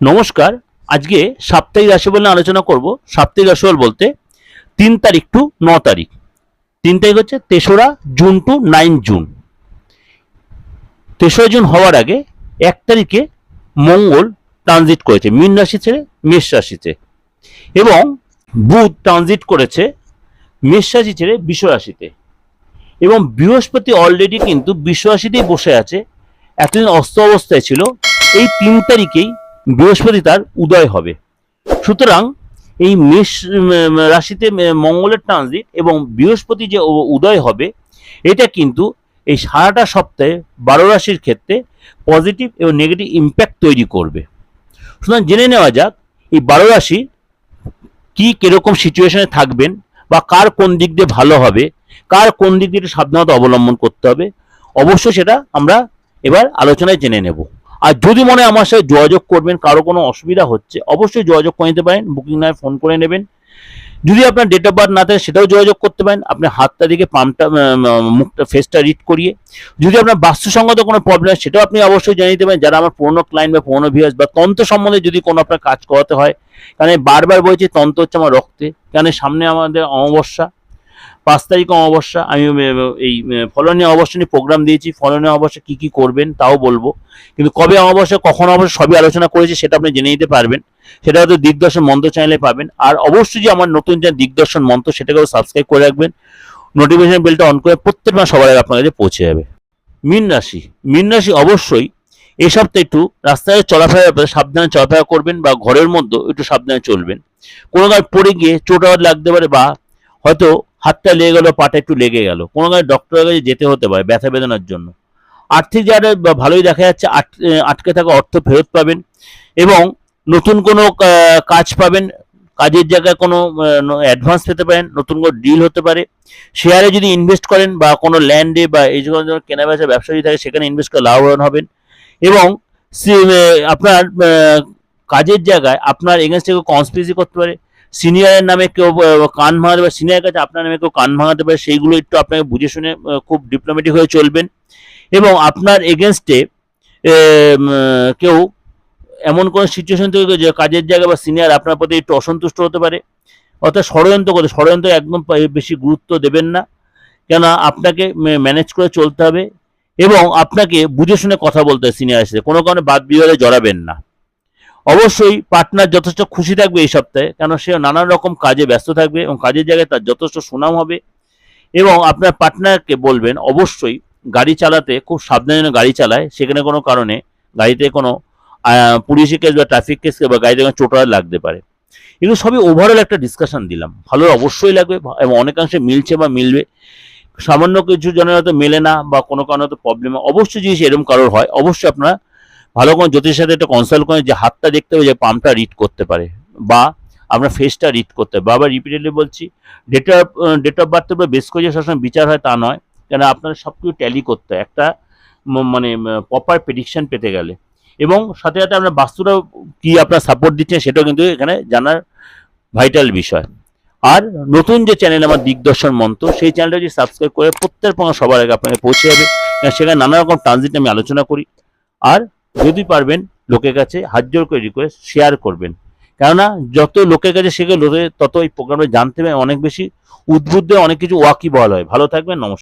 নমস্কার। আজকে সাপ্তাহিক রাশিফল নিয়ে আলোচনা করব। সাপ্তাহিক রাশিফল বলতে তিন তারিখ টু ন তারিখ। তিন তারিখ হচ্ছে তেসরা জুন টু নাইন জুন। তেসরা জুন হওয়ার আগে এক তারিখে মঙ্গল ট্রানজিট করেছে, মীন রাশি ছেড়ে মেষ রাশিতে এবং বুধ ট্রানজিট করেছে মেষ রাশি ছেড়ে বিশ্ব রাশিতে। এবং বৃহস্পতি অলরেডি কিন্তু বিশ্ব রাশিতেই বসে আছে। এতদিন অস্ত অবস্থায় ছিল। এই তিন তারিখেই বৃহস্পতি তার উদয় হবে। সুতরাং এই মেষ রাশিতে মঙ্গলের ট্রানজিট এবং বৃহস্পতি যে উদয় হবে, এটা কিন্তু এই সারাটা সপ্তাহে বারো রাশির ক্ষেত্রে পজিটিভ এবং নেগেটিভ ইম্প্যাক্ট তৈরি করবে। সুতরাং জেনে নেওয়া যাক, এই বারো রাশি কি কীরকম সিচুয়েশনে থাকবেন বা কার কোন দিক দিয়ে ভালো হবে, কার কোন দিক দিয়ে সাবধানতা অবলম্বন করতে হবে, অবশ্যই সেটা আমরা এবার আলোচনায় জেনে নেব। আর যদি মনে আমার সাথে যোগাযোগ করবেন, কারও কোনো অসুবিধা হচ্ছে, অবশ্যই যোগাযোগ করে নিতে পারেন বুকিং নয় ফোন করে নেবেন। যদি আপনার ডেট অফ বার্থ না থাকে, সেটাও যোগাযোগ করতে পারেন, আপনি হাতটা দিকে পাম্পটা মুখটা ফেসটা রিড করিয়ে। যদি আপনার বাস্তুসঙ্গত কোনো প্রবলেম হয়, সেটাও আপনি অবশ্যই জানিয়ে দেবেন যারা আমার পুরনো ক্লায়েন্ট বা পুরনো ভিউয়ার্স বা তন্ত্র সম্বন্ধে যদি কোনো আপনার কাজ করাতে হয়, কারণ বারবার বলছি, তন্ত্র হচ্ছে আমার রক্তে, কারণ সামনে আমাদের অমাবস্যা পাঁচ তারিখ অমাবস্যা আমি এই ফলনীয় অমাবস্যা নিয়ে প্রোগ্রাম দিয়েছি ফলনীয় অমাবস্যা কী কী করবেন তাও বলব। কিন্তু কবে অমাবস্যা, কখন অমাবস্যা সবই আলোচনা করেছি সেটা আপনি জেনে নিতে পারবেন। সেটা হয়তো দিগদর্শন মন্ত্র চ্যানেলে পাবেন। আর অবশ্যই যে আমার নতুন যে দিগদর্শন মন্ত্র সেটাকেও সাবস্ক্রাইব করে রাখবেন। নোটিফিকেশন বেলটা অন করে প্রত্যেক মাস সবার আগে আপনার কাছে পৌঁছে যাবে। মীন রাশি মীন রাশি অবশ্যই এই সপ্তাহে একটু রাস্তায় চলাফেরার ব্যাপারে সাবধানে চলাফেরা করবেন বা ঘরের মধ্যে একটু সাবধানে চলবেন। কোনো গায়ে পড়ে গিয়ে চোট লাগতে পারে বা হয়তো হাতটা লেগে গেলো, পাটা একটু লেগে গেল। কোনো গায়ে ডক্টরের কাছে যেতে হতে পারে ব্যথা বেদনার জন্য। আর্থিক বা- ভালোই দেখা যাচ্ছে, আট- আটকে থাকা অর্থ ফেরত পাবেন এবং নতুন কোনো কাজ পাবেন। কাজের জায়গায় কোনো অ্যাডভান্স পেতে পারেন, নতুন কোনো ডিল হতে পারে। শেয়ারে যদি ইনভেস্ট করেন বা কোনো ল্যান্ডে বা এই যে কোনো বেচা ব্যবসা যদি থাকে, সেখানে ইনভেস্ট করে লাভবান হবেন। এবং আপনার কাজের জায়গায় আপনার এগেনস্টে কেউ কনস্পিরেসি করতে পারে। সিনিয়রের নামে কেউ কান ভাঙাতে পারে সিনিয়র কাছে আপনার নামে কেউ কান ভাঙাতে পারে, সেইগুলো একটু আপনাকে বুঝে শুনে খুব ডিপ্লোমেটিক হয়ে চলবেন। এবং আপনার এগেনস্টে কেউ এমন কোনো সিচুয়েশন করে যে কাজের জায়গা বা সিনিয়র আপনার প্রতি একটু অসন্তুষ্ট হতে পারে, অর্থাৎ ষড়যন্ত্র করে ষড়যন্ত্র একদম বেশি গুরুত্ব দেবেন না। কেন আপনাকে ম্যানেজ করে চলতে হবে এবং আপনাকে বুঝে শুনে কথা বলতে হবে সিনিয়রের সাথে, কোনো কারণে বাদ বিবাদে জড়াবেন না। অবশ্যই পার্টনার যথেষ্ট খুশি থাকবে এই সপ্তাহে কেন সে নানান রকম কাজে ব্যস্ত থাকবে এবং কাজের জায়গায় তার যথেষ্ট সুনাম হবে। এবং আপনার পার্টনারকে বলবেন, অবশ্যই গাড়ি চালাতে, খুব সাবধানে যেন গাড়ি চালায়, সেখানে কোনো কারণে গাড়িতে কোনো পুলিশি কেস বা ট্রাফিক কেস বা গাড়িতে কোনো চোট লাগতে পারে। এগুলো সবই ওভারঅল একটা ডিসকাশন দিলাম। ভালো অবশ্যই লাগবে এবং অনেকাংশে মিলছে বা মিলবে। সামান্য কিছু জনের হয়তো মেলে না বা কোনো কারণে হয়তো প্রবলেম অবশ্যই যদি এরকম কারোর হয়। অবশ্যই আপনারা ভালো কোনো জ্যোতিষের সাথে একটা কনসাল্ট করেন যে হাতটা দেখতে হবে যে পাম্পটা রিড করতে পারে বা আপনার ফেসটা রিড করতে হবে বাবা রিপিটেডলি বলছি ডেট অফ ডেট অফ বার্থের উপর বেস করে সবসময় বিচার হয় তা নয়, কেন আপনার সব কিছু ট্যালি করতে হয়। একটা মানে প্রপার প্রেডিকশন পেতে গেলে। এবং সাথে সাথে আপনার বাস্তুটা কি আপনার সাপোর্ট দিচ্ছেন সেটাও কিন্তু এখানে জানার ভাইটাল বিষয়। আর নতুন যে চ্যানেল আমার দিগদর্শন মন্ত্র, সেই চ্যানেলটা যদি সাবস্ক্রাইব করে প্রত্যেক সবার আগে আপনাকে পৌঁছে যাবে। সেখানে নানা রকম ট্রানজিট আমি আলোচনা করি। আর যদি পারবেন লোকের কাছে হাত জোর করে রিকোয়েস্ট শেয়ার করবেন। কেননা যত লোকের কাছে শেখে, লোকে তত এই প্রোগ্রামে জানতে পারে, অনেক বেশি উদ্বুদ্ধ অনেক কিছু ওয়াকি বল হয়। ভালো থাকবেন, নমস্কার।